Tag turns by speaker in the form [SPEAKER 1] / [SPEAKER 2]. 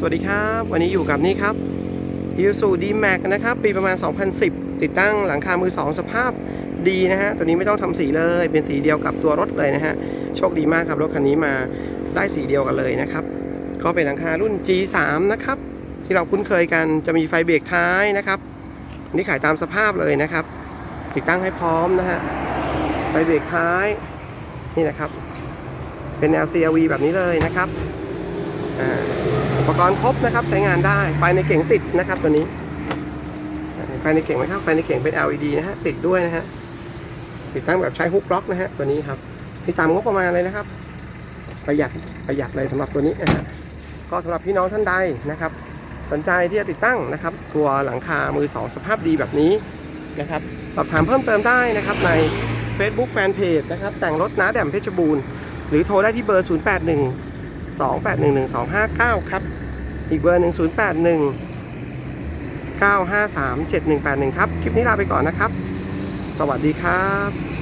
[SPEAKER 1] สวัสดีครับ วันนี้อยู่กับนี่ครับ i s u d m a x นะครับ ปีประมาณ 2010 ติดตั้งหลังคามือ 2 สภาพดีนะฮะ ตัวนี้ไม่ต้องทำสีเลย เป็นสีเดียวกับตัวรถเลยนะฮะ โชคดีมากครับ รถคันนี้มาได้สีเดียวกันเลยนะครับ ก็เป็นหลังคารุ่น G3 นะครับ ที่เราคุ้นเคยกัน จะมีไฟเบรกท้ายนะครับนี่ขายตามสภาพเลยนะครับ ติดตั้งให้พร้อมนะฮะ ไฟเบรกท้าย นี่นะครับ เป็นแนว CRV แบบนี้เลยนะครับ อ่า ปกรณ์ครบนะครับใช้งานได้ ไฟในเก่งติดนะครับตัวนี้ ไฟในเก่งไหมครับ ไฟในเก่งเป็น LED นะฮะ ติดด้วยนะฮะ ติดตั้งแบบใช้ฮุกล็อกนะฮะตัวนี้ครับที่ตามงบประมาณเลยนะครับ ประหยัดประหยัดเลยสำหรับตัวนี้นะฮะ ก็สำหรับพี่น้องท่านใดนะครับ สนใจที่จะติดตั้งนะครับ ตัวหลังคา มือ2สภาพดีแบบนี้นะครับ สอบถามเพิ่มเติมได้นะครับใน Facebook Fanpage นะครับ แต่งรถน้าแด่มเพชรบูรณ์ หรือโทรได้ที่เบอร์ 081 281 1259 ครับ อีกเบอร์1 081 953 7181 ครับ คลิปนี้ลาไปก่อนนะครับ สวัสดีครับ